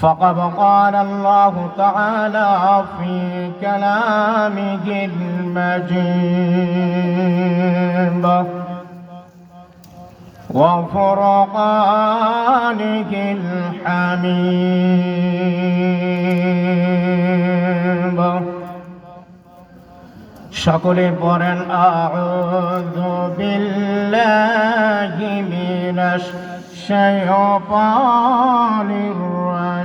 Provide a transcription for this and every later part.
فقد قال الله تعالى في كلامه المجيد وفرقانه الحميد সকলে পড়েন আউযু বিল্লাহি মিনাশ শাইতানির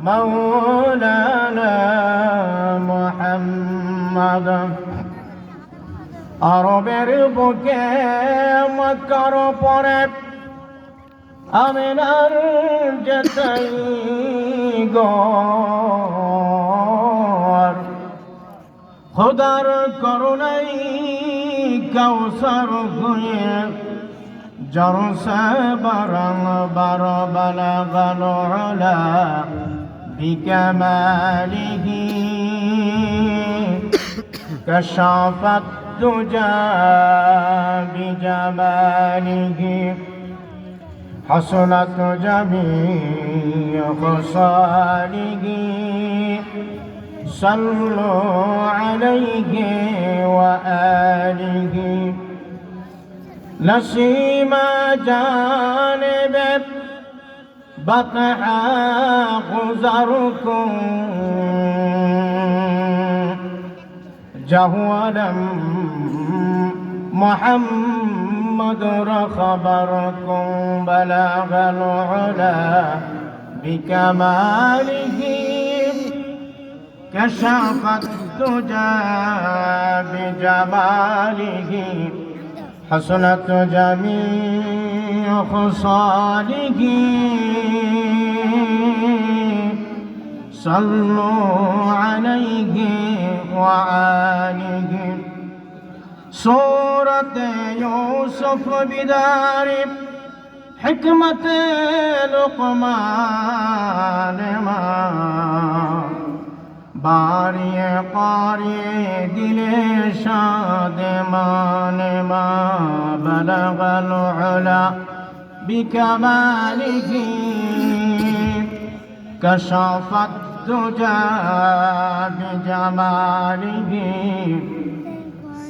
مولانا محمد আরবের বুকে মক্কার পরে আমিনার যেতাই গর খোদার করুণাই কাউসার গুয়ে জরসে বরং বর বলগল উলা بكماله كشف الدجى بجماله حصلت جميع خصاله صلوا عليه وآله نسيما جانب بطحا غزركم جهولا محمد خبركم بلغ العلا بكماله كشف الدجى بجماله حسنت جميع خصاله. صلوا عليه وآله. سورة يوسف بدار حكمة لقمان ما. باري قاري دل شادمان ما. بلغ العلا. উলা বিকামালিহি كشف الدجى بجماله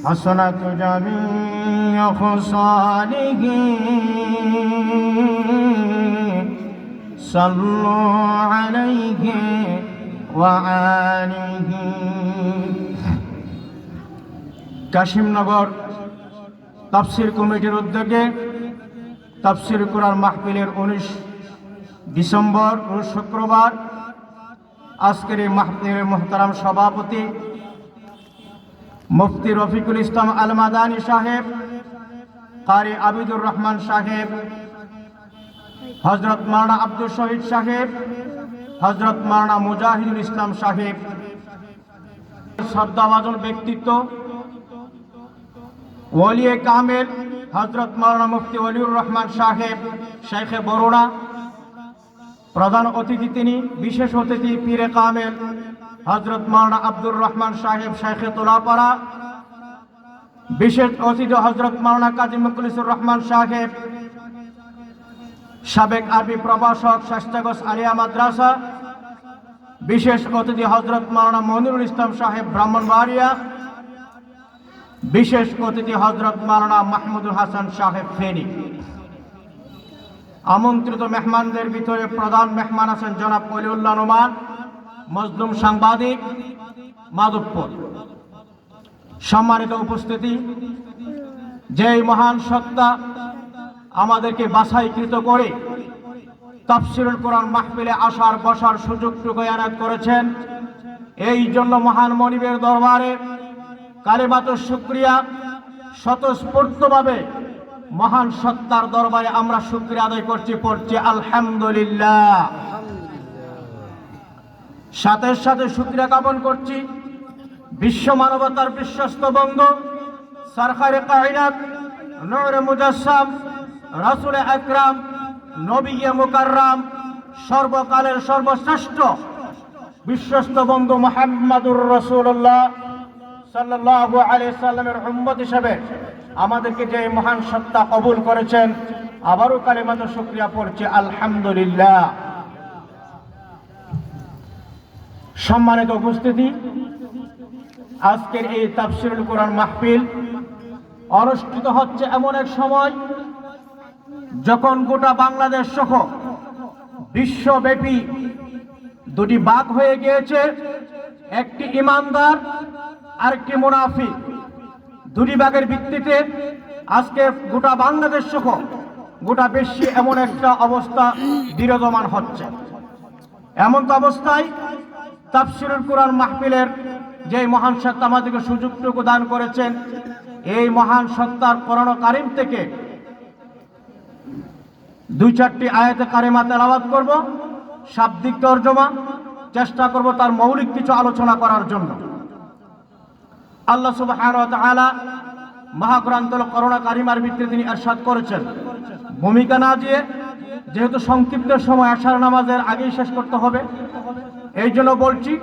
حسنت جميع خصاله صلوا عليه وآله কাশিমনগর তাফসির কমিটির উদ্যোগে তাফসির কোরআন মাহফিলের উনিশ ডিসেম্বর রোজ শুক্রবার। আজকের এই মাহফিলের মোহতারাম সভাপতি মুফতি রফিকুল ইসলাম আল মাদানী সাহেব, কারি আবিদুর রহমান সাহেব হজরত মারানা আব্দুল শহীদ সাহেব হজরত মারানা মুজাহিদুল ইসলাম সাহেব। শ্রদ্ধাভাজন ব্যক্তিত্ব, ওলিয়ে কামেল হজরত মৌলানা মুফতি অলিউর রহমান সাহেব শেখে বরুণা প্রধান অতিথি তিনি, বিশেষ অতিথি পীরে কামেল হজরত মৌলানা আব্দুর রহমান সাহেব শেখে তোলাপাড়া। বিশেষ অতিথি হজরত মৌলানা কাজী মুখলিসুর রহমান সাহেব, সাবেক আরবি প্রভাষক শাস্তাগস আলিয়া মাদ্রাসা। বিশেষ অতিথি হজরত মৌলানা মনিরুল ইসলাম সাহেব, ব্রাহ্মণবাড়িয়া। বিশেষ অতিথি হজরত মালানা মাহমুদুল হাসান সাহেব ফেনী। আমন্ত্রিত মেহমানদের ভিতরে প্রধান মেহমান আছেন জনাব অলিউল্লাহ নোমান, মজলুম সাংবাদিক মাধবপুর। সম্মানিত উপস্থিতি, যেই মহান সত্তা আমাদেরকে বাছাইকৃত করে তাফসিরুল কোরআন মাহফিলে আসার, বসার সুযোগটুকু এনায়ত করেছেন, এই জন্য মহান মনিবের দরবারে কালেমাত শুক্রিয়া। স্বতঃস্ফূর্তভাবে মহান সত্তার দরবারে আমরা শুক্রিয়া আদায় করছি, পড়ছি আলহামদুলিল্লাহ। সাথে সাথে শুক্রিয়া জ্ঞাপন করছি বিশ্ব মানবতার বিশ্বস্ত বঙ্গ সরকারে কায়নাত নূর মুজাসসাম রাসূল আকরাম নবী মুকাররাম, সর্বকালের সর্বশ্রেষ্ঠ বিশ্বস্ত বঙ্গ মোহাম্মদুর রসুল্লাহ সাল্লাল্লাহু আলাইহি সাল্লামের উম্মত হিসেবে আমাদেরকে যে মহান সত্তা কবুল করেছেন, আবারও কালেমাত শুকরিয়া পড়ছে, আলহামদুলিল্লাহ। সম্মানিত উপস্থিতি, আজকের এই তাফসিরুল কোরআন মাহফিল অনুষ্ঠিত হচ্ছে এমন এক সময় যখন গোটা বাংলাদেশ সহ বিশ্বব্যাপী দুটি বাঘ হয়ে গিয়েছে। একটি ইমানদার আরেকটি মুনাফিক দুটি বাঘের ভিত্তিতে আজকে গোটা বাংলাদেশ সহ গোটা বিশ্বে এমন একটা অবস্থা বিরাজমান হচ্ছে। এমন তো অবস্থায় তাফসিরুল কোরআন মাহফিলের যে মহান সত্তা আমাদেরকে সুযোগটুকু দান করেছেন, এই মহান সত্তার করণ কারিম থেকে দুই চারটি আয়াতে কারিমা তেলাওয়াত করব, শাব্দিক তর্জমা, চেষ্টা করব তার মৌলিক কিছু আলোচনা করার জন্য। আল্লাহ সুবহানাহু ওয়া তাআলা করোনা কারিমার ভিত্তিতে তিনি এরশাদ করেছেন। ভূমিকা না দিয়ে যেহেতু সংক্ষিপ্ত সময় আশার নামাজের আগেই শেষ করতে হবে, এই জন্য বলছি,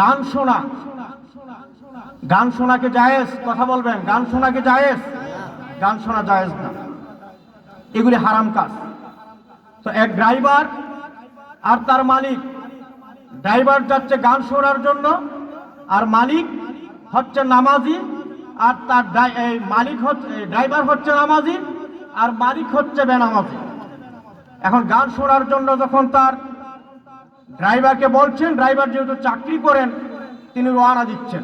গান শোনা, গান শোনাকে জায়েজ, কথা বলবেন, গান শোনাকে জায়েজ, গান শোনা জায়েজ না। এগুলি হারাম কাজ। তো এক ড্রাইভার আর তার মালিক, ড্রাইভার যাচ্ছে গান শোনার জন্য আর মালিক হচ্ছে নামাজি, আর তার মালিক হচ্ছে ড্রাইভার হচ্ছে নামাজি, আর মালিক হচ্ছে বেনামাজি। এখন গান শোনার জন্য যখন তার ড্রাইভারকে বলছেন, ড্রাইভার যেহেতু চাকরি করেন, তিনি রোয়ানা দিচ্ছেন।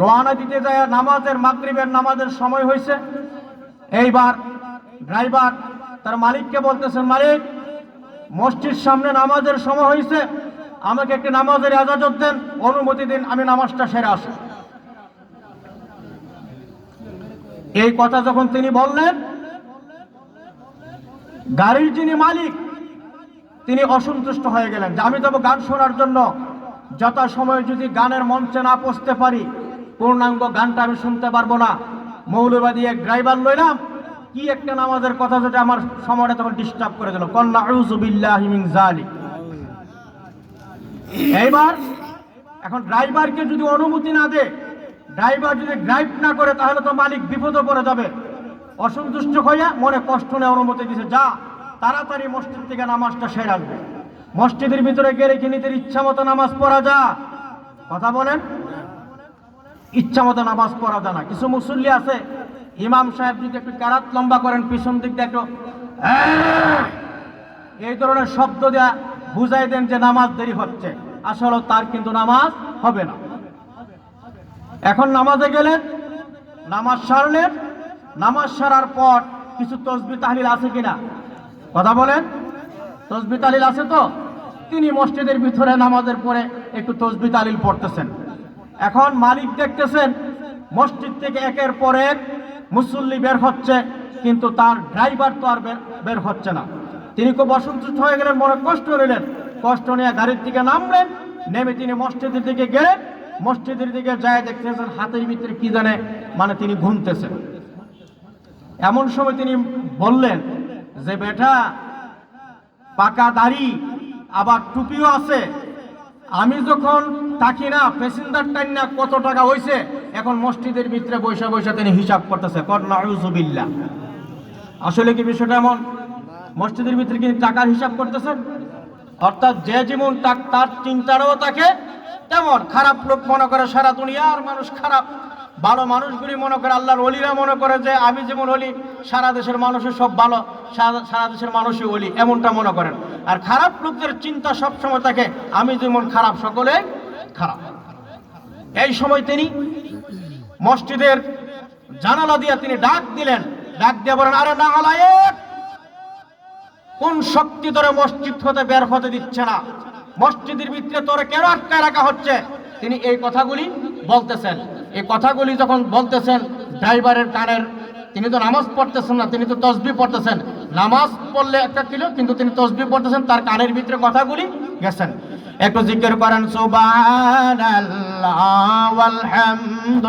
রোয়ানা দিতে যায় নামাজের, মাগরিবের নামাজের সময় হয়েছে। এইবার ড্রাইভার তার মালিককে বলতেছেন, মালিক, মসজিদ সামনে নামাজের সময় হয়েছে। আমাকে একটি নামাজের এজাজত দেন, অনুমতি দিন, আমি নামাজটা সেরে আসি। এই কথা যখন তিনি বললেন, গাড়ির যিনি মালিক, তিনি অসন্তুষ্ট হয়ে গেলেন যে আমি তবে গান শোনার জন্য যথা সময় যদি গানের মঞ্চে না পৌঁছতে পারি, পূর্ণাঙ্গ গানটা আমি শুনতে পারব না। মৌলবাদী এক ড্রাইভার লইলাম, কি একটা নামাজের কথা যেটা আমার সময়টা তখন ডিস্টার্ব করে দিল। কন্যা আউজুবিল্লাহি জালিক এইবার এখন ড্রাইভারকে যদি অনুমতি না দে ড্রাইভার যদি ড্রাইভ না করে, তাহলে তো মালিক বিপদে পড়ে যাবে। অসন্তুষ্ট হইয়া মনে কষ্ট নেওয়ার অনুমতি দিছে, যা, তাড়াতাড়ি মসজিদ থেকে নামাজটা সেরে আসবে। মসজিদের ভিতরে গেলে কি নিজের ইচ্ছা মতো নামাজ পড়া যা। কথা বলেন? ইচ্ছা মতো নামাজ পড়া যায় না। কিছু মুসল্লি আছে, ইমাম সাহেব যদি একটু ক্যারাত লম্বা করেন, পিছন দিক দিয়ে একটু এই ধরনের শব্দ দেয়া বুঝাই দেন যে নামাজ দেরি হচ্ছে। আসলে তার কিন্তু নামাজ হবে না। এখন নামাজে গেলেন, নামাজ সারলেন, নামাজ সারার পর কিছু তসবি তাহলিল আছে কিনা? কথা বলেন। তসবি তালিল আছে তো? তিনি মসজিদের ভিতরে নামাজের পরে একটু তসবি তালিল পড়তেছেন। এখন মালিক দেখতেছেন, মসজিদ থেকে একের পর এক মুসল্লি বের হচ্ছে, কিন্তু তার ড্রাইভার তো আর বের- বের হচ্ছে না। তিনি খুব অসন্তুষ্ট হয়ে গেলেন, মনে কষ্ট নিলেন। কষ্ট নিয়ে গাড়ির দিকে নামলেন, নেমে তিনি মসজিদের দিকে গেলেন। মসজিদের দিকে যায় দেখতেছেন, হাতের ভিতরে কি জানে মানে তিনি ঘুমতেছেন। এমন সময় তিনি বললেন, যে বেটা, পাকা দাড়ি, আবার টুপিও আছে। আমি যখন থাকি না, প্যাসেঞ্জার টাইম না, কত টাকা হয়েছে এখন মসজিদের ভিতরে বৈশা বৈশা তিনি হিসাব করতেছে কর্নাউজুবিল্লা আসলে কি বিষয়টা এমন? মসজিদের ভিতরে কি টাকার হিসাব করতেছেন? অর্থাৎ যে যেমন তার চিন্তারও থাকে তেমন খারাপ লোক মনে করে সারা দুনিয়ার মানুষ খারাপ। ভালো মানুষগুলি মনে করে, আল্লাহর অলিরা মনে করে যে, আমি যেমন অলি সারা দেশের মানুষের সব ভালো, সারা দেশের মানুষই অলি এমনটা মনে করেন। আর খারাপ লোকদের চিন্তা সব সময় থাকে, আমি যেমন খারাপ, সকলে খারাপ। এই সময় তিনি মসজিদের জানালা দিয়ে তিনি ডাক দিলেন। ডাক দিয়ে বলেন, আরে না আলায়েক! কোন শক্তি তোরে মসজিদ হতে বের হতে দিচ্ছে না? মসজিদের ভিতরে তোরে কেন আটকায় রাখা হচ্ছে? তিনি এই কথাগুলি বলতেছেন। এই কথাগুলি যখন বলতেছেন, ড্রাইভারের কানের, তিনি তো নামাজ পড়তেছেন না, তিনি তো তসবি পড়তেছেন। নামাজ পড়লে একটা কিলো কিন্তু তিনি তসবি পড়তেছেন, তার কানের ভিতরে কথাগুলি গেছেন। একটু জিজ্ঞেস করেন, সুবহানাল্লাহ, ওয়ালহামদুলিল্লাহ।